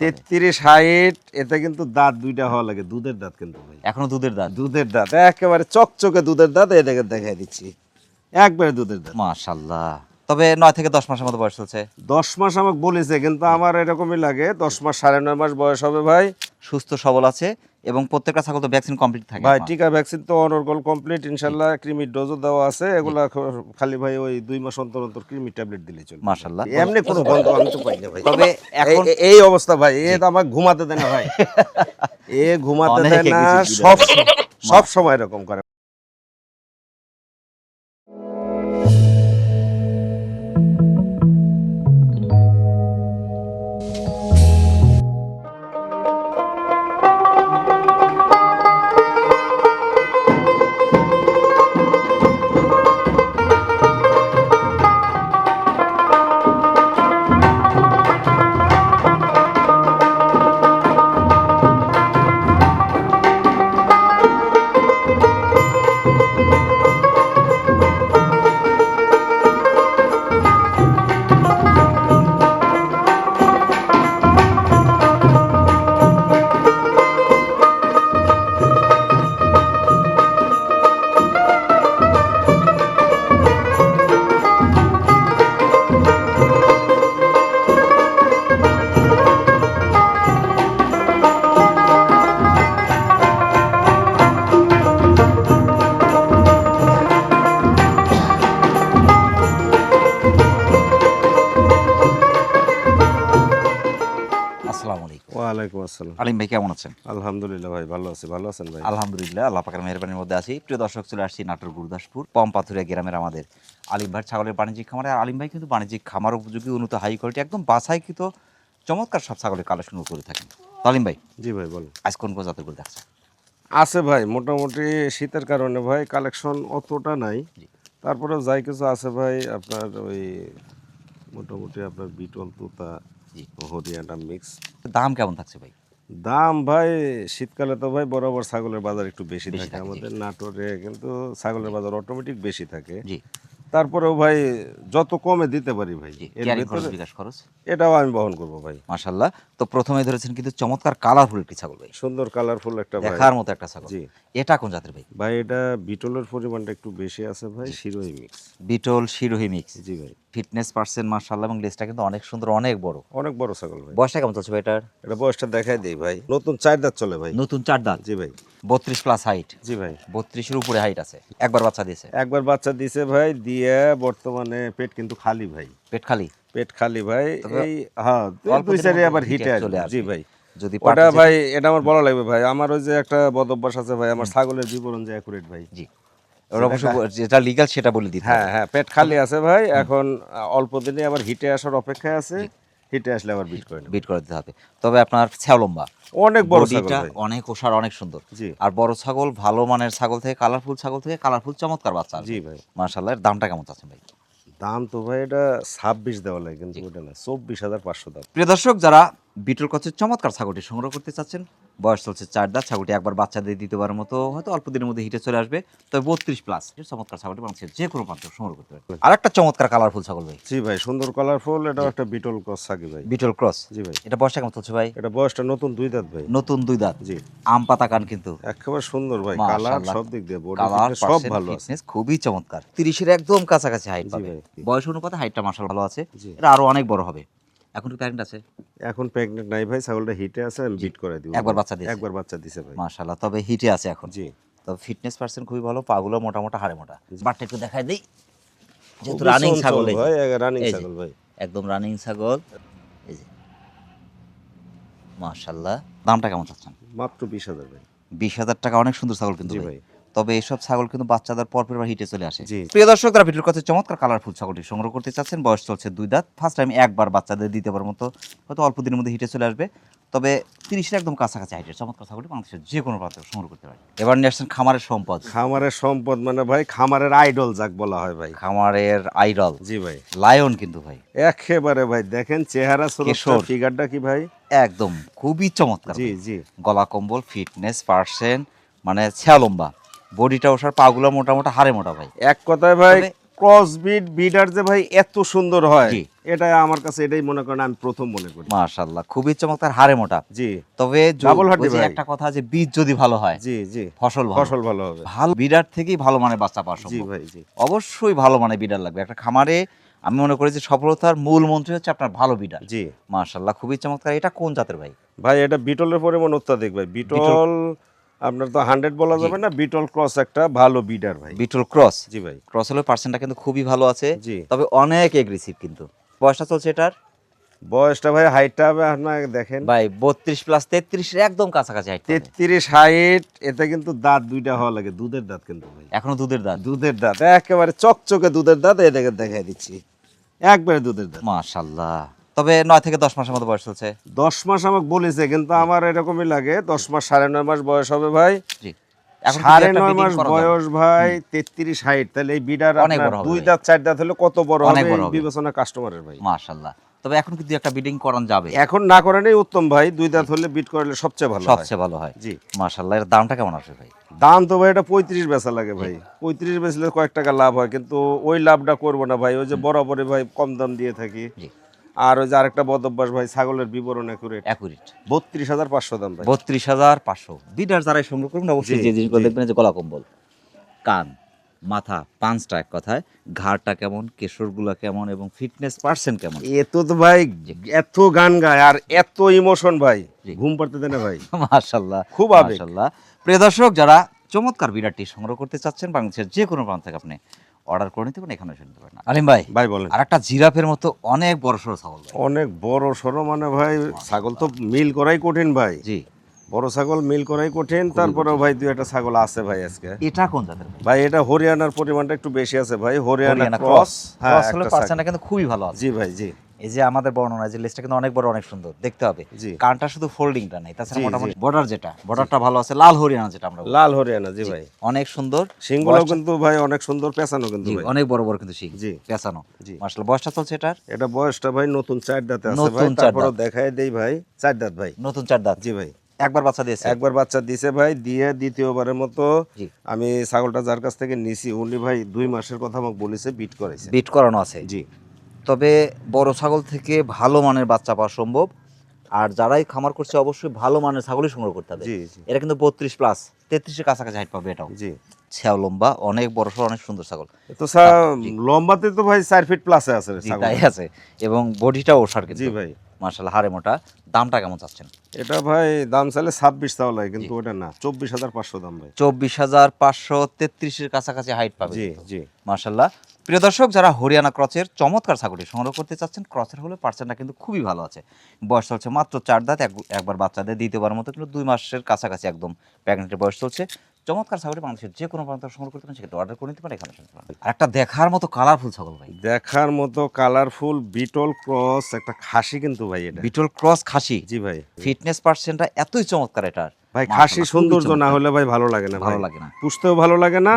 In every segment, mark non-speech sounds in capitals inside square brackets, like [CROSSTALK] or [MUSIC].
তেত্রিশ হাইট এতে কিন্তু দাঁত দুইটা হওয়া লাগে দুধের দাঁত কিন্তু ভাই। এখনও দুধের দাঁত? দুধের দাঁত একেবারে চকচকে দুধের দাঁত এটাকে দেখাই দিচ্ছি। একবারে দুধের দাঁত। মাশাল্লাহ। তবে নয় থেকে দশ মাসের মতো বয়স চলছে। দশ মাস আমাকে বলেছে কিন্তু আমার এরকমই লাগে দশ মাস সাড়ে নয় মাস বয়স হবে ভাই। সুস্থ সবল আছে। এবং প্রত্যেকটা ছাগল তো ভ্যাকসিন কমপ্লিট থাকে ভাই টিকা ভ্যাকসিন তো অনর্গল কমপ্লিট ইনশাল্লাহ ক্রিমির ডোজও দেওয়া আছে। এগুলা খালি ভাই ওই দুই মাস অন্তর অন্তর ক্রিমি ট্যাবলেট দিলে চলবে। মাশাল্লাহ এমনি কোনো বন্ধ আমি তো পাই না ভাই। তবে এখন এই- অবস্থা ভাই এ তো আমাকে ঘুমাতে দেয় না ভাই। এ ঘুমাতে দেয় না সব সব সময় এরকম করে। আসসালাম। আলিম ভাই কেমন আছেন? আলহামদুলিল্লাহ ভাই ভালো আছি। ভালো আছেন ভাই? আলহামদুলিল্লাহ আল্লাহ পাকের মেহরবানির মধ্যে আছি। প্রিয় দর্শক চলে আসছি নাটোর গুরুদাসপুর পম পাথুরিয়া গ্রামের আমাদের আলিম ভাই ছাগলের বাণিজ্যিক খামারে। আর আলিম ভাই কিন্তু বাণিজ্যিক খামার উপযোগী উন্নত হাই কোয়ালিটি একদম বাছাইকৃত চমৎকার সব ছাগলের কালেকশন করে থাকেন। তো আলিম ভাই জি ভাই বলুন। আজ কোন কোন জাতের আছে ভাই মোটামুটি শীতের কারণে ভাই কালেকশন অতটা নাই। তারপরে যাই কিছু আছে ভাই আপনার ওই মোটামুটি আপনার বিটল তুতা। হরিয়ানা মিক্স। দাম কেমন থাকছে ভাই? দাম ভাই শীতকালে তো ভাই বরাবর ছাগলের বাজার একটু বেশি থাকে থাকে, আমাদের নাটোরে কিন্তু ছাগলের বাজার অটোমেটিক বেশি থাকে। জি। তারপরেও ভাই যত কমে দিতে পারি ভাই বিকাশ খরচ? এটাও আমি বহন করব ভাই। মাশাল্লাহ তো প্রথমে ধরেছেন কিন্তু চমৎকার কালারফুল একটি ছাগল ভাই। সুন্দর কালারফুল একটা দেখার মতো একটা ছাগল। জি। এটা কোন জাতের ভাই? ভাই এটা বিটলের পরিমাণটা একটু বেশি আছে ভাই শিরোই মিক্স বিটল শিরোহি মিক্স জি ভাই। ফিটনেস পার্সেন্ট মাশাল্লাহ এবং লেজটা কিন্তু অনেক সুন্দর অনেক বড়। অনেক বড় ছাগল ভাই। বয়সটা কেমন চলছে ভাই এটার? এটা বয়সটা দেখাই দেই ভাই। নতুন চার দাঁত চলে ভাই। নতুন চার দাঁত। জি ভাই। বত্রিশ প্লাস হাইট জি ভাই। বত্রিশের উপরে হাইট আছে। একবার বাচ্চা দিয়েছে। একবার বাচ্চা দিছে ভাই দিয়ে বর্তমানে পেট কিন্তু খালি ভাই। পেট খালি? পেট খালি ভাই এই হ্যাঁ দুই- দুই চারি আবার হিটে চলে জি ভাই। যদি ওটা ভাই এটা আমার বলা লাগবে ভাই। আমার ওই যে একটা বদ অভ্যাস আছে ভাই আমার ছাগলের বিবরণ যে অ্যাকুরেট ভাই। জি। যেটা লিগাল সেটা বলে দিতে হ্যাঁ হ্যাঁ পেট খালি আছে ভাই। এখন অল্প দিনে আবার হিটে আসার অপেক্ষায় আছে। হিটে আসলে আবার বিট করে বিট করে দিতে হবে। তবে আপনার লম্বা অনেক বড় ছাগল অনেক ওষার অনেক সুন্দর। জি। আর বড় ছাগল ভালো মানের ছাগল থেকে কালারফুল ছাগল থেকে কালারফুল চমৎকার বাচ্চা জি ভাই। মার্শাল্লাহ এর দামটা কেমন চাচ্ছেন ভাই? দাম তো ভাই এটা ছাব্বিশ দেওয়া লাগে কিন্তু ওটা না চব্বিশ হাজার পাঁচশো দাম। প্রিয় দর্শক যারা বিটল কচের চমৎকার ছাগলটি সংগ্রহ করতে চাচ্ছেন। বয়স চলছে চার দাঁত ছাগলটি একবার বাচ্চাদের দ্বিতীয়বার মতো হয়তো অল্প দিনের মধ্যে হিটে চলে আসবে। তবে বত্রিশ প্লাস চমৎকার ছাগলটি বাংলাদেশের যে কোনো প্রান্ত সংগ্রহ করতে পারবে। আর একটা চমৎকার কালারফুল ছাগল ভাই। জি ভাই সুন্দর কালারফুল এটা একটা বিটল ক্রস সাকি ভাই। Beetle cross? জি ভাই। এটা বয়সটা কেমন চলছে ভাই? এটা বয়সটা নতুন দুই দাঁত ভাই। নতুন দুই দাঁত। জি। আম পাতা কান কিন্তু। একেবারে সুন্দর ভাই কালার সব দিক দিয়ে বডি সব ভালো আছে। ফিটনেস খুবই চমৎকার। তিরিশের একদম কাছাকাছি হাইট পাবে। বয়স অনুপাতে হাইটটা মার্শাল ভালো আছে। এটা আরও অনেক বড় হবে। এখন কি প্যারেন্ট আছে? এখন প্রেগনেন্ট নাই ভাই ছাগলটা হিটে আছে আমি বিট করে দিব। একবার বাচ্চা দিয়েছে? একবার বাচ্চা দিছে ভাই। মার্শাল্লাহ তবে হিটে আছে এখন। জি। তবে ফিটনেস পার্সেন্ট খুবই ভালো পাগুলো মোটা মোটা হাড়ে মোটা। বাটটা একটু দেখাই দেই। যেহেতু রানিং ছাগল ভাই রানিং ছাগল ভাই। একদম রানিং ছাগল। এই যে। মার্শাল্লাহ দামটা কেমন চাচ্ছেন? মাত্র বিশ হাজার ভাই। বিশ হাজার টাকা অনেক সুন্দর ছাগল কিন্তু ভাই। তবে এসব ছাগল কিন্তু বাচ্চাদের পর পর হিটে চলে আসে। প্রিয় দর্শক তারা ভিডিওর কাছে চমৎকার কালারফুল ছাগলটি সংগ্রহ করতে চাচ্ছেন। বয়স চলছে দুই দাঁত। ফার্স্ট টাইম একবার বাচ্চাদের দ্বিতীয়বার মতো হয়তো অল্প দিনের মধ্যে হিটে চলে আসবে। তবে তিরিশের একদম কাছাকাছি হাইটের চমৎকার ছাগলটি বাংলাদেশের যে কোনো প্রান্তে সংগ্রহ করতে পারে এবার নিয়ে আসছেন খামারের সম্পদ। খামারের সম্পদ মানে ভাই খামারের আইডল যাক বলা হয় ভাই। খামারের আইডল জি ভাই। লায়ন কিন্তু ভাই। একেবারে ভাই দেখেন চেহারা। ফিগারটা কি ভাই? একদম খুবই চমৎকার জি জি। গলা কম্বল ফিটনেস পার্সেন্ট মানে ছেয়া লম্বা। বডিটা ওঠার পাগুলো মোটা মোটা হাড়ে মোটা ভাই। এক কথায় ভাই ক্রস বিট বিডার যে ভাই এত সুন্দর হয় এটা আমার কাছে এটাই মনে করেন আমি প্রথম মনে করি। মাশাল্লাহ খুবই চমৎকার হারে মোটা। জি। তবে ওই যে ভাই। একটা কথা যে বীজ যদি ভালো হয় জি জি। ফসল ভালো। ফসল ভালো হবে। ভালো বিডার থেকেই ভালো মানের বাচ্চা পাওয়া সম্ভব। জি ভাই জি। অবশ্যই ভালো মানের বিডার লাগবে। একটা খামারে আমি মনে করি যে সফলতার মূল মন্ত্রী হচ্ছে আপনার ভালো বিডার জি। মাশাল্লাহ খুবই চমৎকার। এটা কোন জাতের ভাই? ভাই এটা বিটলের পরিমাণ অত্যাধিক ভাই। বিটল আপনার তো হান্ড্রেড বলা যাবে না বিটল ক্রস একটা ভালো বিডার ভাই। বিটল ক্রস জি ভাই। ক্রস হলে পার্সেন্টটা কিন্তু খুবই ভালো আছে জি। তবে অনেক এগ্রেসিভ কিন্তু। বয়সটা চলছে এটার? বয়সটা ভাই হাইটটা হবে আপনার দেখেন। ভাই বত্রিশ প্লাস তেত্রিশ একদম কাছাকাছি হাইট তেত্রিশ হাইট এতে কিন্তু দাঁত দুইটা হওয়া লাগে দুধের দাঁত কিন্তু ভাই। এখনও দুধের দাঁত? দুধের দাঁত একেবারে চকচকে দুধের দাঁত এটাকে দেখাই দিচ্ছি। একবারে দুধের দাঁত। মাশাল্লাহ। তবে নয় থেকে দশ মাসের মতো বয়স চলছে। দশ মাস আমাকে বলেছে কিন্তু আমার এরকমই লাগে। দশ মাস সাড়ে নয় মাস বয়স হবে ভাই। জি। সাড়ে নয় মাস বয়স ভাই তেত্রিশ হাইট তাহলে এই বিডার দুই দাঁত চার দাঁত হলে কত বড় হবে বিবেচনা কাস্টমারের ভাই। মাশাল্লাহ। তবে এখন কিন্তু একটা বিডিং করান যাবে। এখন না করানোই উত্তম ভাই দুই দাঁত হলে বিট করলে সবচেয়ে ভালো সবচেয়ে ভালো হয়। জি। মাশাল্লাহ এর দামটা কেমন আসবে ভাই? দাম তো ভাই এটা পঁয়ত্রিশ বেচা লাগে ভাই। পঁয়ত্রিশ বেচলে কয়েক টাকা লাভ হয় কিন্তু ওই লাভটা করব না ভাই। ওই যে বরাবরই ভাই কম দাম দিয়ে থাকি। জি। আর ওই যে আরেকটা বদভ্যাস ভাই ছাগলের বিবরণ একুরেট অ্যাকুরেট বত্রিশ হাজার পাঁচশো দাম ভাই। বত্রিশ হাজার পাঁচশো। বিডার যারাই সংগ্রহ করবেন অবশ্যই যে জিনিসগুলো দেখবেন যে গলা কম্বল। কান মাথা পাঁচটা এক কথায়। ঘাড়টা কেমন কেশরগুলা কেমন এবং ফিটনেস পার্সেন্ট কেমন? এত তো ভাই এত গান গায় আর এত ইমোশন ভাই। ঘুম পাড়তে দেয় না ভাই। [LAUGHS] মাশাল্লাহ খুব আবেগ। মাশাল্লাহ প্রিয় দর্শক যারা চমৎকার বিরাটটি সংগ্রহ করতে চাচ্ছেন বাংলাদেশের যে কোনো প্রান্ত থেকে আপনি অর্ডার করে নিতে পারেন এখানে এসে নিতে পারেন। আলিম ভাই ভাই বলেন। আর একটা জিরাফের মতো অনেক বড় সড়ো ছাগল অনেক বড় সড়ো মানে ভাই ছাগল তো মিল করাই কঠিন ভাই। জি। বড় ছাগল মিল করাই কঠিন তারপরেও ভাই দুই একটা ছাগল আছে ভাই আজকে। এটা কোন জাতের ভাই? এটা হরিয়ানার পরিমাণটা একটু বেশি আছে ভাই হরিয়ানা ক্রস। ক্রস। হ্যাঁ ক্রস হলে পার্সেন্টটা কিন্তু খুবই ভালো আছে। জি ভাই জি। এই যে আমাদের বর্ণনা যে লিস্টটা কিন্তু অনেক বড় অনেক সুন্দর। দেখতে হবে। কানটা শুধু ফোল্ডিংটা নেই তাছাড়া মোটামুটি বর্ডার যেটা বর্ডারটা ভালো আছে লাল হরিয়ানা যেটা আমরা লাল হরিয়ানা জি ভাই। অনেক সুন্দর। সিংগুলো কিন্তু ভাই অনেক সুন্দর পেছানো কিন্তু ভাই। অনেক বড় বড় কিন্তু শিং। জি। পেঁচানো। জি। মাসলা বয়সটা চলছে এটার? এটা বয়সটা ভাই নতুন চার দাঁতে আছে ভাই তারপরে। দেখাই দেই ভাই চার দাঁত ভাই। নতুন চার দাঁত। জি ভাই। একবার বাচ্চা দিয়েছে? একবার বাচ্চা দিয়েছে ভাই দিয়ে দ্বিতীয়বারের মতো আমি ছাগলটা যার কাছ থেকে নিছি উনি ভাই দুই মাসের কথা আমাকে বলেছে বিট করেছে বিট করানো আছে? জি। তবে বড় ছাগল থেকে ভালো মানের বাচ্চা পাওয়া সম্ভব। আর যারাই খামার করছে অবশ্যই ভালো মানের ছাগলই সংগ্রহ করতে হবে। এটা কিন্তু বত্রিশ প্লাস তেত্রিশের কাছাকাছি হাইট পাবে এটাও। জি। ছ্যাও লম্বা অনেক বড় সড় অনেক সুন্দর ছাগল। তো স্যার লম্বাতে তো ভাই চার ফিট প্লাসে আছে তাই আছে। এবং বডিটাও ওষার জি ভাই। মার্শাল হারে মোটা। দামটা কেমন চাচ্ছেন? এটা ভাই দাম চাইলে ছাব্বিশ তাও লাগে কিন্তু ওটা না চব্বিশ হাজার পাঁচশো দাম ভাই। চব্বিশ হাজার পাঁচশো তেত্রিশের কাছাকাছি হাইট পাবে জি জি। মার্শাল্লাহ প্রিয় দর্শক যারা হরিয়ানা ক্রসের চমৎকার ছাগলটি সংগ্রহ করতে চাচ্ছেন ক্রসের হলে পার্সেন্টটা কিন্তু খুবই ভালো আছে। বয়স চলছে মাত্র চার দাঁত এক- একবার বাচ্চাদের দ্বিতীয়বার মতো কিন্তু দুই মাসের কাছাকাছি একদম প্রেগনেন্টের বয়স চলছে। চমৎকার ছাগলটি মানুষের যে কোনো প্রান্ত সংগ্রহ করতে পারেন সেক্ষেত্রে অর্ডার করে নিতে পারেন এখানে আর একটা দেখার মতো কালারফুল ছাগল ভাই। দেখার মতো কালারফুল বিটল ক্রস একটা খাসি কিন্তু ভাই এটা। বিটল ক্রস খাসি। জি ভাই। ফিটনেস পার্সেন্টটা এতই চমৎকার এটার। ভাই খাসি সৌন্দর্য না হলে ভাই ভালো লাগে না ভালো লাগে না। পুষতেও ভালো লাগে না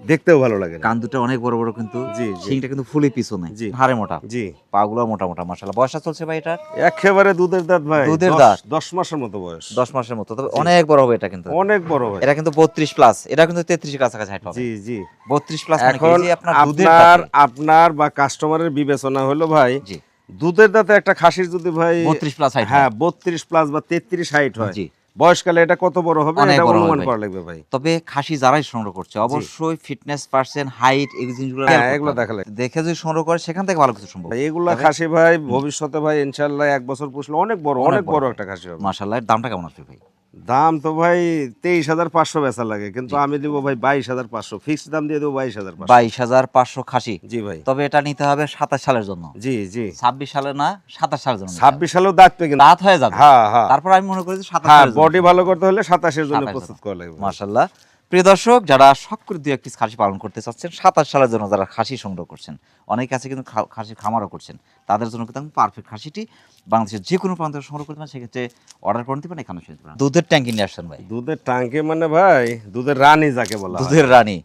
দেখতেও ভালো লাগে কান দুটো অনেক বড় বড় কিন্তু জি। শিংটা কিন্তু ফুলি পিছনে জি। হাড়ে মোটা। জি। পাগুলো মোটা মোটা মাসাল্লাহ বয়সটা চলছে ভাই এটার? একেবারে দুধের দাঁত ভাই। দুধের দাঁত। দশ মাসের মতো বয়স। দশ মাসের মতো। তবে অনেক বড় হবে এটা কিন্তু। অনেক বড় ভাই এটা কিন্তু বত্রিশ প্লাস। এটা কিন্তু তেত্রিশের কাছাকাছি হাইট পাবে জি জি। বত্রিশ প্লাস এখন আপনার দুধের আপনার আপনার বা কাস্টমারের বিবেচনা হলো ভাই জি। দুধের দাঁতে একটা খাসির যদি ভাই বত্রিশ প্লাস হাইট হ্যাঁ। বত্রিশ প্লাস বা তেত্রিশ হাইট হয় জি। বয়সকালে এটা কত বড় হবে এটা অনুমান করা লাগবে ভাই। তবে খাসি যারাই সংগ্রহ করছে অবশ্যই ফিটনেস পার্সেন্ট হাইট এই জিনিসগুলো হ্যাঁ, এগুলো দেখালে। দেখে যদি সংগ্রহ করে সেখান থেকে ভালো কিছু সম্ভব। এগুলা খাসি ভাই ভবিষ্যতে ভাই ইনশাল্লাহ এক বছর পুষলে অনেক বড় অনেক বড় একটা খাসি হবে। মাশাআল্লাহ দামটা কেমন আসবে ভাই? দাম তো ভাই তেইশ হাজার পাঁচশো বেচা লাগে কিন্তু আমি দিব ভাই বাইশ হাজার পাঁচশো। ফিক্সড দাম দিয়ে দেবো বাইশ হাজার বাইশ হাজার পাঁচশো খাসি। জি ভাই। তবে এটা নিতে হবে সাতাশ সালের জন্য। জি জি। ছাব্বিশ সালে না সাতাশ সালের জন্য ছাব্বিশ সালেও দাঁত পেয়ে দাঁত হয়ে যাবে। হ্যাঁ হ্যাঁ। তারপর আমি মনে করি যে সাতাশ হ্যাঁ। বডি ভালো করতে হলে সাতাশের জন্য প্রস্তুত করা লাগবে। মাশাল্লাহ প্রিয় দর্শক যারা শখ করে দু একটি খাসি পালন করতে চাচ্ছেন সাতাশ সালের জন্য যারা খাসি সংগ্রহ করছেন অনেকে আছে কিন্তু খাসির খাসি খামারও করছেন তাদের জন্য কিন্তু পারফেক্ট খাসিটি বাংলাদেশের যে কোনো প্রান্তে সংগ্রহ করতে পারেন সেক্ষেত্রে অর্ডার করে নিতে পারেন এখানে দুধের ট্যাঙ্কি নিয়ে আসছেন ভাই। দুধের ট্যাঙ্কি মানে ভাই দুধের রানী যাকে বলা দুধের রানী।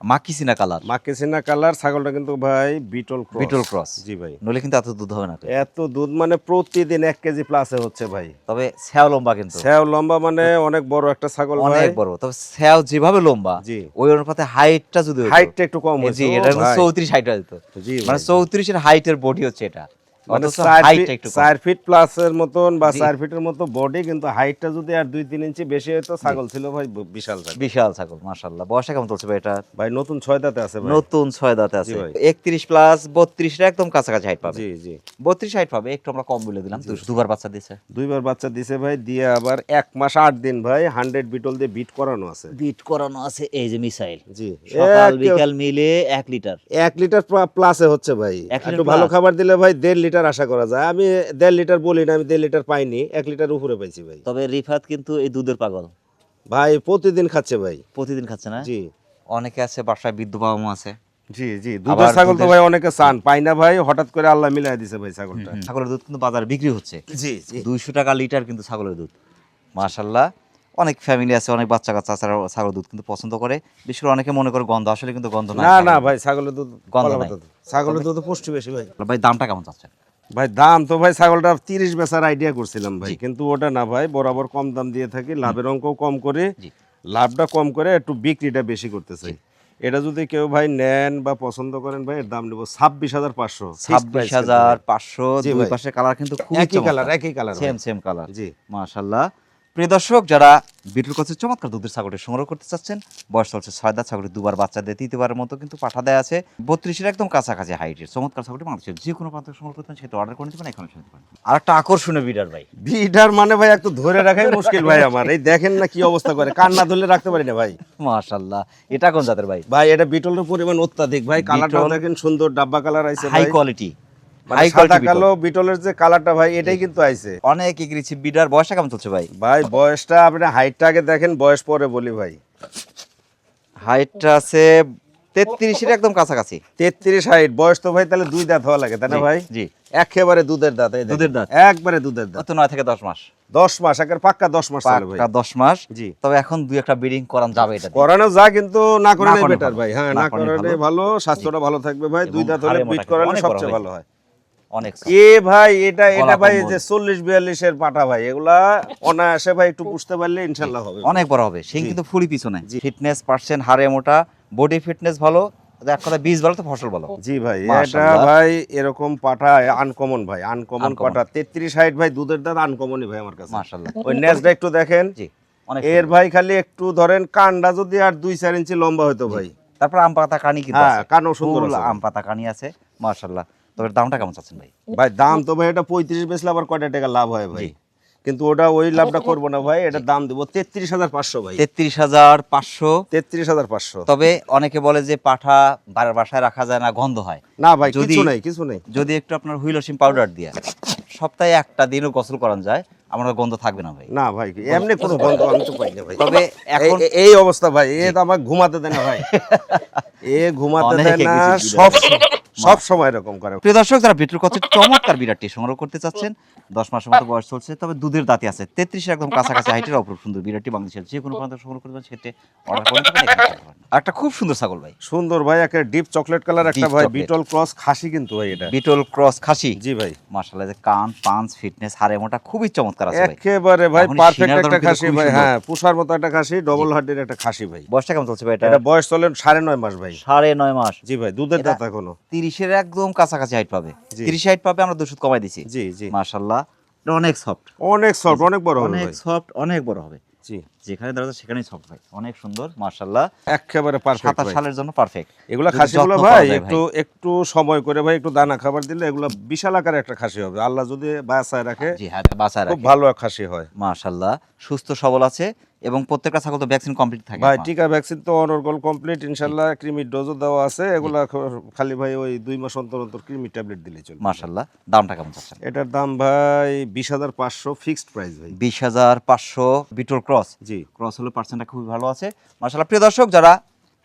মাকিসিনা কালার। মাকেসিনা কালার ছাগলটা কিন্তু ভাই বিটল ক্রস। বিটল ক্রস। জি ভাই। নলে কিন্তু এত দুধ হবে না এত দুধ মানে প্রতিদিন এক কেজি প্লাসে হচ্ছে ভাই। তবে স্যাও লম্বা কিন্তু। সেও লম্বা মানে অনেক বড় একটা ছাগল অনেক বড়। তবে স্যাও যেভাবে লম্বা জি। ওই অনুপাতে হাইটটা যদি হতো, হাইটটা একটু কম হয়েছে এটা ভাই। চৌত্রিশ হাইট হয়তো জি মানে ভাই। চৌত্রিশের হাইটের বডি হচ্ছে এটা। মানে চার ফিট- ফিট প্লাসের মতন বা চার ফিটের মতো বডি কিন্তু হাইটটা যদি আর দুই তিন ইঞ্চি বেশি হতো ছাগল ছিল ভাই বিশাল ছাগল। বিশাল ছাগল মাশাল্লাহ কেমন চলছে ভাই এটা? ভাই নতুন ছয় দাঁতে আছে ভাই। নতুন ছয় দাঁতে আছে। একত্রিশ প্লাস একদম কাছাকাছি হাইট পাবে। জি জি। বত্রিশ হাইট পাবে একটু আমরা কম বলে দিলাম। দুবার বাচ্চা দিয়েছে। দুইবার বাচ্চা দিছে ভাই দিয়ে আবার এক মাস আট দিন ভাই হান্ড্রেড বিটল দিয়ে বিট করানো আছে। বিট করানো আছে এই যে মিসাইল জি। সকাল বিকাল মিলে এক লিটার এক লিটার প্লাসে হচ্ছে ভাই। একটু ভালো খাবার দিলে ভাই দেড় লিটার আশা করা যায়। আমি দেড় লিটার বলি না আমি দেড় লিটার পাইনি এক লিটার উপরে পাইছি ভাই। তবে রিফাত কিন্তু এই দুধের পাগল। ভাই প্রতিদিন খাচ্ছে ভাই। প্রতিদিন খাচ্ছে না? জি। অনেকে আছে বাসায় বৃদ্ধ বাবা মা আছে। জি জি দুধের ছাগল তো ভাই অনেকে চান। পাই না ভাই হঠাৎ করে আল্লাহ মিলাই দিছে ভাই ছাগলটা। ছাগলের দুধ কিন্তু বাজারে বিক্রি হচ্ছে। জি জি। দুইশো টাকা লিটার কিন্তু ছাগলের দুধ। মাশাল্লাহ অনেক ফ্যামিলি আছে অনেক বাচ্চা কাচ্চা আছে ছাগলের দুধ কিন্তু পছন্দ করে। বিশেষ করে অনেকে মনে করে গন্ধ আসলে কিন্তু গন্ধ না না ভাই ছাগলের দুধ গন্ধ। ছাগলের দুধ পুষ্টি বেশি ভাই। ভাই দামটা কেমন চাচ্ছেন? ভাই দাম তো ভাই ছাগলটা তিরিশ বেচার আইডিয়া করছিলাম ভাই। কিন্তু ওটা না ভাই বরাবর কম দাম দিয়ে থাকি লাভের অঙ্ক কম করে লাভটা কম করে একটু বিক্রিটা বেশি করতে চাই। এটা যদি কেউ ভাই নেন বা পছন্দ করেন ভাই এর দাম নেব ছাব্বিশ হাজার পাঁচশো। ছাব্বিশ হাজার পাঁচশো জি দুই পাশে কালার কিন্তু একই কালার একই কালার সেম সেম কালার জি। মাশাল্লাহ। প্রিয় দর্শক যারা বিটুল কাছে চমৎকার দুধের ছাগলটি সংগ্রহ করতে চাচ্ছেন বয়স চলছে ছয় দাঁত ছাগলের দুবার বাচ্চা দিয়ে তৃতীয়বারের মতো কিন্তু পাঠা দেয় আছে। বত্রিশের একদম কাছাকাছি হাইটের চমৎকার ছাগলটি বাংলাদেশের যে কোনো প্রান্ত সংগ্রহ করতে সেটা অর্ডার করে নিতে পারেন এখানে শুনতে পারেন। আর একটা আকর্ষণীয় বিডার ভাই। বিডার মানে ভাই একটু ধরে রাখাই মুশকিল ভাই আমার। এই দেখেন না কি অবস্থা করে কান্না ধরলে রাখতে পারি না ভাই। মাশাল্লাহ। এটা কোন জাতের ভাই? ভাই এটা বিটলের পরিমাণ অত্যাধিক। ভাই কালারটা দেখেন সুন্দর ডাব্বা কালার আছে হাই ভাই কোয়ালিটি হাই সাদা কালো বিটলের যে কালারটা ভাই এটাই কিন্তু আইছে। অনেক এগিয়েছি বিডার বয়সটা কেমন চলছে ভাই? ভাই বয়সটা আপনি হাইটটা আগে দেখেন বয়স পরে বলি ভাই। হাইটটা আছে তেত্রিশের একদম কাছাকাছি। তেত্রিশ হাইট বয়স তো ভাই তাহলে দুই দাঁত হওয়া লাগে তাই না ভাই? জি। একেবারে দুধের দাঁত দুধের দাঁত। একবারে দুধের দাঁত। তো নয় থেকে দশ মাস। দশ মাস একের পাক্কা দশ মাস পাক্কা দশ মাস। জি। তবে এখন দুই একটা ব্রিডিং করান যাবে এটা করানো যা কিন্তু না করে করানো বেটার ভালো। ভাই। হ্যাঁ না ভালো। স্বাস্থ্যটা ভালো থাকবে ভাই। দুই দাঁত হলে বিট করালে সবচেয়ে ভালো হয়। অনেক এ ভাই এটা এটা ভাই কম্বল। যে চল্লিশ বিয়াল্লিশের পাটা ভাই এগুলা অনায়াসে ভাই একটু পুষতে পারলে ইনশাল্লাহ হবে। অনেক বড় হবে। সে কিন্তু ফুলি পিছনে। ফিটনেস পার্সেন্ট হাড়ে মোটা বডি ফিটনেস ভালো এক কথা বীজ ভালো তো ফসল ভালো। জি ভাই এটা ভাই এরকম পাঠা আনকমন ভাই আনকমন পাঠা তেত্রিশ হাইট ভাই দুধের দাঁত আনকমনই ভাই আমার কাছে। মাশাআল্লাহ। ওই নেজটা একটু দেখেন। জি এর ভাই খালি একটু ধরেন কানটা যদি আর দুই চার ইঞ্চি লম্বা হতো ভাই। তারপর আম পাতা কানি কিন্তু হ্যাঁ আছে। কানও সুন্দর আম পাতা কানি আছে মাশাআল্লাহ। তবে দামটা কেমন চাচ্ছেন ভাই? ভাই দাম তো ভাই এটা পঁয়ত্রিশ বেচলে আবার কয়টা টাকা লাভ হয় ভাই? কিন্তু ওটা ওই লাভটা করব না ভাই এটা দাম দেবো তেত্রিশ হাজার পাঁচশো ভাই। তেত্রিশ হাজার পাঁচশো। তেত্রিশ হাজার পাঁচশো। তবে অনেকে বলে যে পাঠা বাসায় রাখা যায় না গন্ধ হয়। না ভাই কিছু নাই কিছু নাই। যদি একটু আপনার হুইলসিম পাউডার দিয়ে সপ্তাহে একটা দিনও গোসল করান যায় আমার গন্ধ থাকবে না ভাই। না ভাই এমনি কোনো গন্ধ আমি তো পাই না ভাই। তবে এখন এই- অবস্থা ভাই এ তো আমার ঘুমাতে দেয় না ভাই। এ ঘুমাতে দেয় না সব সব সময় এরকম করে। প্রিয় দর্শক যারা বিটুর কচের চমৎকার বিরাটটি সংগ্রহ করতে চাচ্ছেন দশ মাসের মতো বয়স চলছে তবে দুধের দাঁতি আছে। তেত্রিশের একদম কাছাকাছি হাইটের অপরূপ সুন্দর বিরাটটি বাংলাদেশের যে কোনো প্রান্ত সংগ্রহ করতে পারেন অর্ডার করে নিতে পারেন, এখানে করতে পারেন। আর একটা খুব সুন্দর ছাগল ভাই। সুন্দর ভাই একটা ডিপ চকলেট কালার একটা ভাই। বিটল ক্রস খাসি কিন্তু ভাই এটা। বিটল ক্রস খাসি। জি ভাই। মার্শাল যে কান পাঞ্চ ফিটনেস হাড়ে মোটা খুবই চমৎকার আছে ভাই। একেবারে ভাই পারফেক্ট একটা খাসি ভাই। হ্যাঁ পুষার মতো একটা খাসি ডবল হার্ডের একটা খাসি ভাই। বয়সটা কেমন চলছে ভাই এটা? এটা বয়স চলে সাড়ে নয় মাস ভাই। সাড়ে নয় মাস। জি ভাই দুধের দাঁত এখনও। তিরিশের একদম কাছাকাছি হাইট পাবে। তিরিশ হাইট পাবে আমরা দুশো কমাই দিছি। জি জি। অনেক সফট অনেক সফট অনেক বড় হবে অনেক সফট অনেক বড় হবে। জি। যেখানে সেখানেই সফট ভাই। অনেক সুন্দর মার্শাল্লাহ একেবারে পারফেক্ট সাতাশ ভাই। সালের জন্য পারফেক্ট এগুলা খাসিগুলো ভাই একটু একটু সময় করে ভাই একটু দানা খাবার দিলে এগুলো বিশাল আকারে একটা খাসি হবে। আল্লাহ যদি বাসায় রাখে জি হ্যাঁ বাসায় খুব ভালো খাসি হয়। মার্শাল্লাহ সুস্থ সবল আছে। এবং প্রত্যেকটা ছাগল তো ভ্যাকসিন কমপ্লিট থাকে ভাই টিকা ভ্যাকসিন তো অনর্গল কমপ্লিট ইনশাল্লাহ ক্রিমির ডোজও দেওয়া আছে। এগুলা খালি ভাই ওই দুই মাস অন্তর অন্তর ক্রিমি ট্যাবলেট দিলে চলবে। মার্শাল্লাহ দামটা কেমন চাচ্ছেন? এটার দাম ভাই বিশ হাজার পাঁচশো ফিক্সড প্রাইস ভাই। বিশ হাজার পাঁচশো বিটল ক্রস। জি। ক্রস হলে পার্সেন্টটা খুবই ভালো আছে। মার্শাল্লাহ প্রিয় দর্শক যারা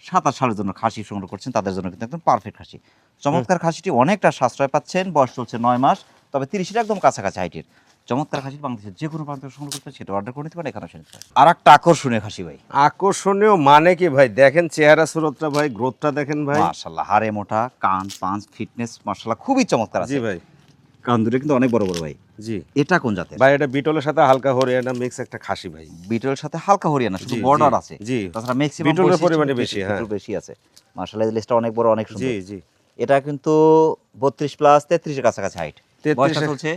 সাতাশ সালের জন্য খাসি সংগ্রহ করছেন তাদের জন্য কিন্তু একদম পারফেক্ট খাসি। চমৎকার খাসিটি অনেকটা সাশ্রয় পাচ্ছেন বয়স চলছে নয় মাস তবে তিরিশের একদম কাছাকাছি হাইটের চমৎকার খাসি বাংলাদেশের যে কোনো প্রান্ত সংগ্রহ করতে সেটা অর্ডার করে নিতে পারেন এখানে শুনতে আর একটা আকর্ষণীয় খাসি ভাই। আকর্ষণীয় মানে কি ভাই? দেখেন চেহারা সুরতটা ভাই গ্রোথটা দেখেন ভাই। মার্শাল্লাহ হাড়ে মোটা কান পাঁচ ফিটনেস মার্শাল্লাহ খুবই চমৎকার আছে। জি ভাই। কান দুটো কিন্তু অনেক বড় বড় ভাই। জি। এটা কোন জাতের? ভাই এটা বিটলের সাথে হালকা হরিয়ানা মিক্স একটা খাসি ভাই। বিটলের সাথে হালকা হরিয়ানা শুধু বর্ডার আছে। জি। তাছাড়া ম্যাক্সিমাম বিটলের পরিমাণে বেশি, হ্যাঁ। বেশি আছে। মার্শাল্লাহ লিস্টটা অনেক বড় অনেক জি সুন্দর। জি। এটা কিন্তু বত্রিশ প্লাস তেত্রিশের কাছাকাছি হাইট 33 চলছে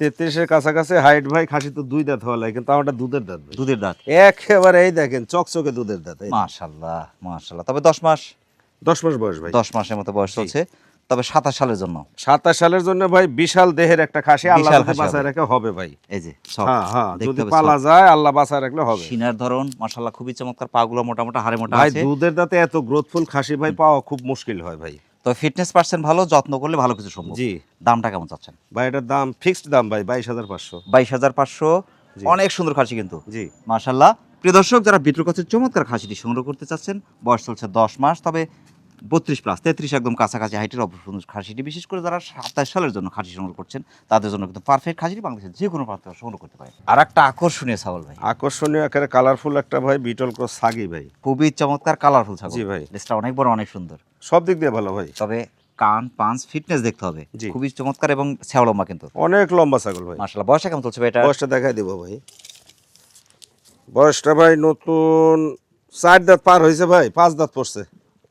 তেত্রিশের কাছাকাছি হাইট ভাই খাসি তো দুই দাঁত হওয়া লাগে কিন্তু আমারটা দুধের দাঁত দুধের দাঁত? একেবারে এই দেখেন চকচকে দুধের দাঁত মাশাল্লাহ মাশাল্লাহ। তবে দশ মাস? দশ মাস বয়স ভাই। দশ মাসের মতো বয়স চলছে। তবে সাতাশ সালের জন্য? সাতাশ সালের জন্য ভাই বিশাল দেহের একটা খাসি আল্লাহ বাঁচায় হবে। হবে ভাই। এই যে হ্যাঁ হ্যাঁ যদি পালা যায় আল্লাহ বাঁচায় রাখলে হবে। সিনার ধরন মাশাল্লাহ খুবই চমৎকার। পাগুলো মোটামুটি হাড়ে মোটা ভাই দুধের দাঁতে এত গ্রোথফুল খাসি ভাই পাওয়া খুব মুশকিল হয় ভাই। তো ফিটনেস পার্সেন্ট ভালো যত্ন করলে ভালো কিছু সম্ভব। জি। দামটা কেমন চাচ্ছেন? ভাই এটার দাম ফিক্সড দাম ভাই বাইশ হাজার পাঁচশো। বাইশ হাজার পাঁচশো। অনেক সুন্দর খাসি কিন্তু। জি। মাশাল্লাহ প্রিয় দর্শক যারা বিটুর কাছে চমৎকার খাসিটি সংগ্রহ করতে চাচ্ছেন বয়স চলছে দশ মাস তবে বত্রিশ প্লাস তেত্রিশ একদম কাছাকাছি হাইটের অপর সুন্দর খাসিটি। বিশেষ করে যারা সাতাশ সালের জন্য খাসি সংগ্রহ করছেন তাদের জন্য কিন্তু পারফেক্ট খাসিটি বাংলাদেশের যে কোনো প্রান্ত সংগ্রহ করতে পারে আর একটা আকর্ষণীয় ছাগল ভাই। আকর্ষণীয় একেবারে কালারফুল একটা ভাই বিটল ক্রস সাগি ভাই। খুবই চমৎকার কালারফুল ছাগল। জি ভাই। লেজটা অনেক বড় অনেক সুন্দর। সব দিক দিয়ে ভালো ভাই। তবে কান পাঁচ ফিটনেস দেখতে হবে। খুবই চমৎকার এবং শ্যাওলম্বা কিন্তু। অনেক লম্বা ছাগল ভাই। মাশাল্লাহ বয়সটা কেমন চলছে ভাই এটা বয়সটা দেখাই দিব ভাই। বয়সটা ভাই নতুন চার দাঁত পার হয়েছে ভাই পাঁচ দাঁত পড়ছে।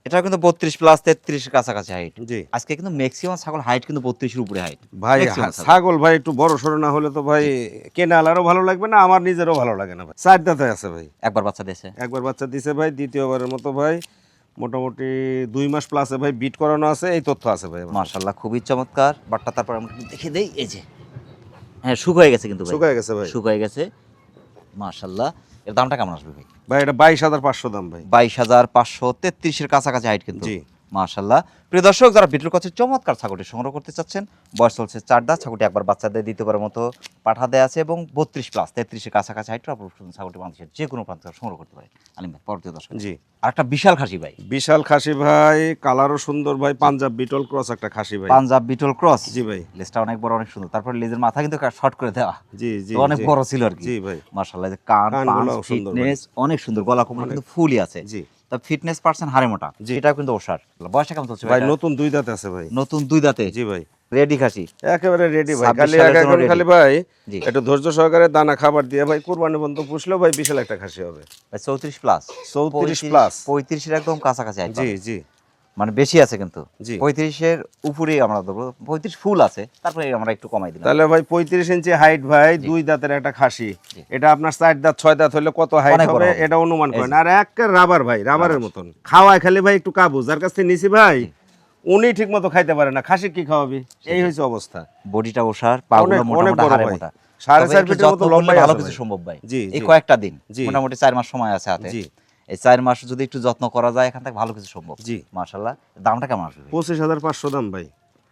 এটা কিন্তু বত্রিশ প্লাস তেত্রিশ কাছাকাছি হাইট জি। আজকে কিন্তু ম্যাক্সিমাম ছাগল হাইট কিন্তু বত্রিশের উপরে হাইট ভাই ছাগল। ছাগল ভাই একটু বড় সড়ো না হলে তো ভাই কেনাল কেনালারও ভালো লাগবে না আমার নিজেরও ভালো লাগে না ভাই। চার দাঁতে আছে ভাই। একবার বাচ্চা দিয়েছে। একবার বাচ্চা দিছে ভাই দ্বিতীয়বারের মতো ভাই। মোটামুটি দুই মাস প্লাসে ভাই বিট করানো আছে এই তথ্য আছে ভাই। মার্শাল্লাহ খুবই চমৎকার। বাটটা তারপর আমরা দেখে দেই এই যে। হ্যাঁ শুকায় গেছে কিন্তু ভাই। শুকায় গেছে ভাই। শুকায় গেছে। মার্শাল্লাহ এর দামটা কেমন আসবে ভাই? ভাই এটা বাইশ হাজার পাঁচশো দাম ভাই। বাইশ হাজার পাঁচশো তেত্রিশের কাছাকাছি হাইট কিন্তু। জি। মার্শাল্লাহ প্রিয় দর্শক যারা বিটুর কাছে চমৎকার ছাগলটি সংগ্রহ করতে চাচ্ছেন বয়স চলছে চার দাঁত ছাগলটি একবার বাচ্চাদের দ্বিতীয়বারের মতো পাঠা দেওয়া আছে এবং বত্রিশ প্লাস তেত্রিশের কাছাকাছি হাইট অপর ছাগলটি বাংলাদেশের যে কোনো প্রান্ত সংগ্রহ করতে পারে আলিম ভাই পরবর্তী দর্শক। জি। আর একটা বিশাল খাসি ভাই। বিশাল খাসি ভাই কালারও সুন্দর ভাই পাঞ্জাব বিটল ক্রস একটা খাসি ভাই। Punjab beetle cross? জি ভাই। লেজটা অনেক বড় অনেক সুন্দর। তারপর লেজের মাথা কিন্তু শর্ট করে দেওয়া। জি জি অনেক বড় ছিল আর কি। জি ভাই। মার্শাল্লাহ কান ফিটনেস অনেক সুন্দর গলা কোমর কিন্তু ফুলই আছে। জি। তা ফিটনেস পার্সেন্ট হারে মোটা। এটাও কিন্তু ওষার। বয়সটা কেমন চলছে ভাই নতুন দুই দাঁতে আছে ভাই। নতুন দুই দাঁতে? জি ভাই। রেডি খাসি? একেবারে রেডি ভাই। 26 খালি এখন খালি ভাই একটু ধৈর্য সহকারে দানা খাবার দিয়ে ভাই কুরবানি বন্ধ পুষলেও ভাই বিশাল একটা খাসি হবে। ভাই চৌত্রিশ প্লাস 34 plus। পঁয়ত্রিশের একদম কাছাকাছি জি জি। মানে বেশি আছে কিন্তু। পঁয়ত্রিশের উপরেই আমরা দেবো পঁয়ত্রিশ ফুল আছে তারপরে আমরা একটু কমাই দিলাম। তাহলে ভাই পঁয়ত্রিশ ইঞ্চি হাইট ভাই দুই দাঁতের একটা খাসি। এটা আপনার চার দাঁত ছয় দাঁত হলে কত হাইট হবে। এটা অনুমান করেন। আর এক রাবার ভাই রাবারের মতন। খাওয়ায় খালি ভাই একটু কাবু যার কাছ থেকে নিছি ভাই উনি ঠিক মতো খাইতে পারে না। খাসি কি খাওয়াবি? এই হয়েছে অবস্থা। বডিটা ওষার পাগুলো অনেক- মোটামুটি বড় হাড়ে ভাই। মোটা। সাড়ে চার ফিটের মতো লম্বাই ভালো কিছু সম্ভব ভাই। জি, এই কয়েকটা দিন মোটামুটি চার মাস সময় আছে হাতে। জি। এই চার মাস যদি একটু যত্ন করা যায় এখান থেকে ভালো কিছু সম্ভব। জি। মার্শাল্লাহ দামটা কেমন আসবে পঁচিশ হাজার পাঁচশো দাম ভাই।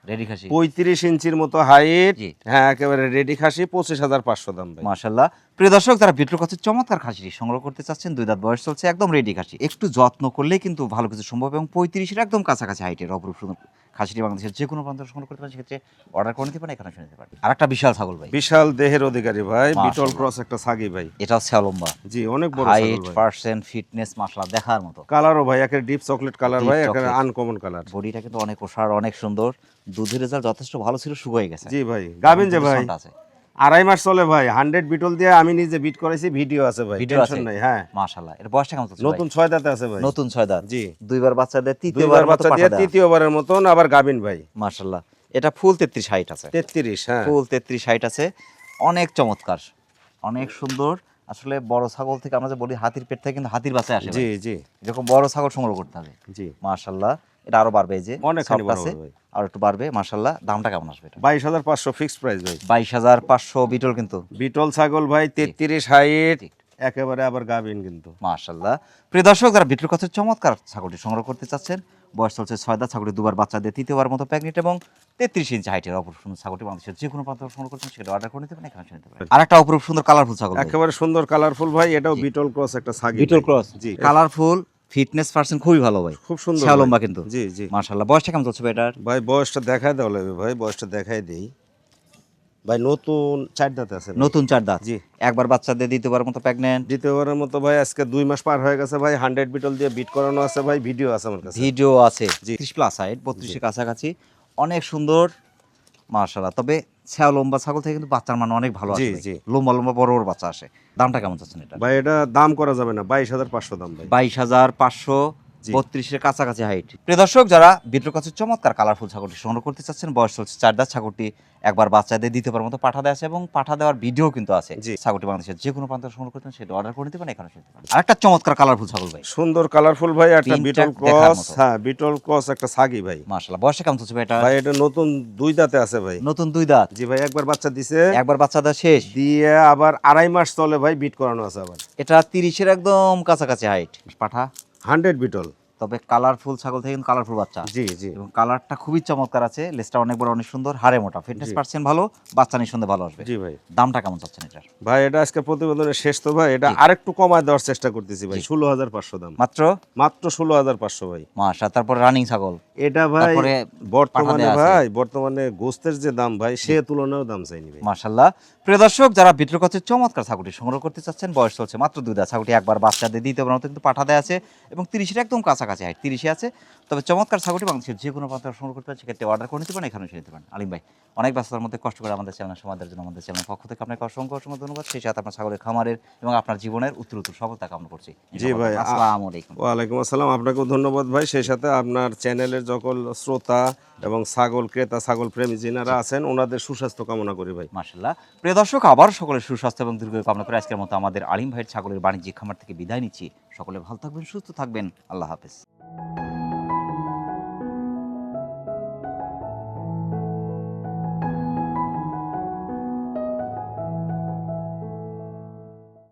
রেডি খাসি? পঁয়ত্রিশ ইঞ্চির মতো হাইট। হ্যাঁ একেবারে রেডি খাসি পঁচিশ হাজার পাঁচশো দাম ভাই। মার্শাল্লাহ প্রিয় দর্শক যারা বিটুর কাছে চমৎকার খাসিটি সংগ্রহ করতে চাচ্ছেন দুই দাঁত বয়স চলছে একদম রেডি খাসি। একটু যত্ন করলে কিন্তু ভালো কিছু সম্ভব এবং পঁয়ত্রিশের একদম কাছাকাছি হাইটের অপরূপ সুন্দর খাসিটি বাংলাদেশের যে কোনো প্রান্ত সংগ্রহ করতে পারেন সেক্ষেত্রে অর্ডার করে নিতে পারেন এখানে শুনে নিতে পারেন। আর একটা বিশাল ছাগল ভাই। বিশাল দেহের অধিকারী ভাই বিটল ক্রস একটা ছাগি ভাই। এটা হচ্ছে লম্বা জি অনেক বড় হাইট ছাগল ভাই। পার্সেন্ট ফিটনেস মাশাল্লাহ দেখার মতো। কালারও ভাই একের ডিপ চকলেট কালার ভাই একের আনকমন কালার বডিটা কিন্তু অনেক ওষার অনেক সুন্দর। দুধের রেজাল্ট যথেষ্ট ভালো ছিল শুকিয়ে গেছে। জি ভাই গাবিন যে ভাই। আছে। আড়াই মাস চলে ভাই হান্ড্রেড বিটল দিয়ে আমি নিজে বিট করেছি ভিডিও আছে ভাই টেনশন আছে? নাই হ্যাঁ। মার্শাল্লাহ এটা বয়সটা কেমন চলছে নতুন ছয় দাঁতে আছে ভাই। নতুন ছয় দাঁত? জি। দুইবার বাচ্চা দেয় তৃতীয়বার বাচ্চা দিয়ে তৃতীয়বারের মতন আবার গাবিন ভাই। মার্শাল্লাহ এটা ফুল তেত্রিশ হাইট আছে। তেত্রিশ হ্যাঁ। ফুল তেত্রিশ হাইট আছে অনেক চমৎকার অনেক সুন্দর। আসলে বড় ছাগল থেকে আমরা যে বলি হাতির পেট থেকে কিন্তু হাতির বাচ্চা আসে জি জি। এরকম বড় ছাগল সংগ্রহ করতে হবে। জি। মার্শাল্লাহ এটা আরও বাড়বে এই যে অনেকখানি আছে আর একটু বাড়বে মার্শাল্লাহ দামটা কেমন আসবে এটা? বাইশ হাজার পাঁচশো ফিক্সড প্রাইস ভাই। বাইশ হাজার পাঁচশো বিটল কিন্তু। বিটল ছাগল ভাই তেত্রিশ হাইট। একেবারে আবার গাবিন কিন্তু। মার্শাল্লাহ প্রিয় দর্শক যারা বিটুর কাছে চমৎকার ছাগলটি সংগ্রহ করতে চাচ্ছেন বয়স চলছে ছয় দাঁত ছাগলটি দুবার বাচ্চা দিয়ে তৃতীয়বার মতো প্যাগনেট এবং তেত্রিশ ইঞ্চি হাইটের অপরূপ সুন্দর ছাগলটি বাংলাদেশের যে কোনো প্রান্ত সংগ্রহ করছেন সেটা অর্ডার করে নিতে পারেন এখানে শুনতে পারেন। আর একটা অপরূপ সুন্দর কালারফুল ছাগল একেবারে সুন্দর কালারফুল ভাই এটাও বিটল ক্রস একটা সাগি বিটল ক্রস জি। কালারফুল ফিটনেস পার্সেন্ট খুবই ভালো ভাই। খুব সুন্দর ছায়া লম্বা কিন্তু। জি জি। মার্শাল্লাহ বয়সটা কেমন চলছে ভাই এটার? ভাই বয়সটা দেখাই দেওয়া লাগবে ভাই বয়সটা দেখাই দেই। ভাই নতুন চার দাঁত আছে নতুন চার দাঁত? জি। একবার বাচ্চা দিয়ে দ্বিতীয়বার মতো প্রেগনেন্ট দ্বিতীয়বারের মতো ভাই আজকে দুই মাস পার হয়ে গেছে ভাই হান্ড্রেড বিটল দিয়ে বিট করানো আছে ভাই ভিডিও আছে আমার কাছে। ভিডিও আছে। জি। ত্রিশ প্লাস হাইট বত্রিশের কাছাকাছি। অনেক সুন্দর। মার্শাল্লাহ তবে ছায়া লম্বা ছাগল থেকে কিন্তু বাচ্চার মান অনেক ভালো আসে লম্বা লম্বা বড় বড় বাচ্চা আসে। দামটা কেমন চাচ্ছেন এটা? ভাই এটা দাম করা যাবে না। বাইশ হাজার পাঁচশো দাম ভাই। বাইশ হাজার পাঁচশো। বত্রিশের কাছাকাছি হাইট প্রিয় দর্শক যারা বিট্রোর কাছে চমৎকার কালারফুল ছাগলটি সংগ্রহ করতে চাচ্ছেন বয়স চলছে চার দাঁত ছাগলটি একবার বাচ্চাদের দিতে পারার মতো পাঠা দেওয়া আছে এবং পাঠা দেওয়ার ভিডিও কিন্তু আছে। ছাগলটি বাংলাদেশের যে কোনো প্রান্ত সংগ্রহ করতেন সেটা অর্ডার করে নিতে পারেন এখানে শুনতে পারেন। আরেকটা চমৎকার কালারফুল ছাগল ভাই। সুন্দর কালারফুল ভাই একটা বিটল ক্রস হ্যাঁ বিটল ক্রস একটা সাগি ভাই। মাশাআল্লাহ বয়সে কেমন চলছে ভাই এটা? ভাই এটা নতুন দুই দাঁতে আছে ভাই। নতুন দুই দাঁত। জি ভাই একবার বাচ্চা দিছে। একবার বাচ্চা দেওয়া শেষ। দিয়ে আবার আড়াই মাস চলে ভাই বিট করানো আছে আবার। এটা তিরিশের একদম কাছাকাছি হাইট পাঠা। Hundred beetle. তবে কালারফুল ছাগল থেকে কিন্তু কালারফুল বাচ্চা। জি জি। এবং কালারটা খুবই চমৎকার আছে। লেসটা অনেক বড় অনেক সুন্দর হারে মোটা। ফিটনেস পার্সেন্ট ভালো বাচ্চা নিঃসন্দেহে ভালো আসবে। জি ভাই। দামটা কেমন চাচ্ছেন এটার? ভাই এটা আজকে প্রতিবেদনের শেষ তো ভাই। এটা আরেকটু কমায় দেওয়ার চেষ্টা করতেছি ভাই। ষোলো হাজার পাঁচশো দাম। মাত্র? মাত্র ষোলো হাজার পাঁচশো ভাই। মাস আর তারপর রানিং ছাগল। এটা ভাই বর্তমানে দেয়া। ভাই বর্তমানে গোস্তের যে দাম ভাই সে তুলনায় দাম চাইনি ভাই মার্শাল্লাহ প্রিয় দর্শক যারা বিট্রো কাছে চমৎকার ছাগলটি সংগ্রহ করতে চাচ্ছেন বয়স চলছে মাত্র দুই দাঁত। ছাগলটি একবার বাচ্চাদের দিতে পারার মতো কিন্তু পাঠা দেওয়া আছে এবং তিরিশের একদম কাছাকাছি হাইট তিরিশে আছে। তবে চমৎকার ছাগলটি বাংলাদেশের যে কোনো প্রান্ত সংগ্রহ করতে পারেন সেক্ষেত্রে অর্ডার করে নিতে পারেন এখানে নিতে পারেন। আলিম ভাই অনেক ব্যস্ততার মধ্যে কষ্ট করে আমাদের চ্যানেল সমাজের জন্য আমাদের চ্যানেল পক্ষ থেকে আপনাকে অসংখ্য অসংখ্য ধন্যবাদ। সেই সাথে আপনার ছাগলের খামারের এবং আপনার জীবনের উত্তর উত্তর সফলতা কামনা করছি। জি ভাই, আসসালামু আলাইকুম। ওয়ালাইকুম আসসালাম আপনাকেও ধন্যবাদ ভাই। সেই সাথে আপনার চ্যানেলের সকল শ্রোতা এবং ছাগল ক্রেতা ছাগল প্রেমী যিনারা আছেন ওনাদের সুস্বাস্থ্য কামনা করি ভাই। মার্শাল্লাহ প্রিয় দর্শক আবার সকলের সুস্বাস্থ্য এবং দীর্ঘ কামনা করে আজকের মতো আমাদের আলিম ভাইয়ের ছাগলের বাণিজ্যিক খামার থেকে বিদায় নিচ্ছি। সকলে ভালো থাকবেন সুস্থ থাকবেন। আল্লাহ হাফেজ।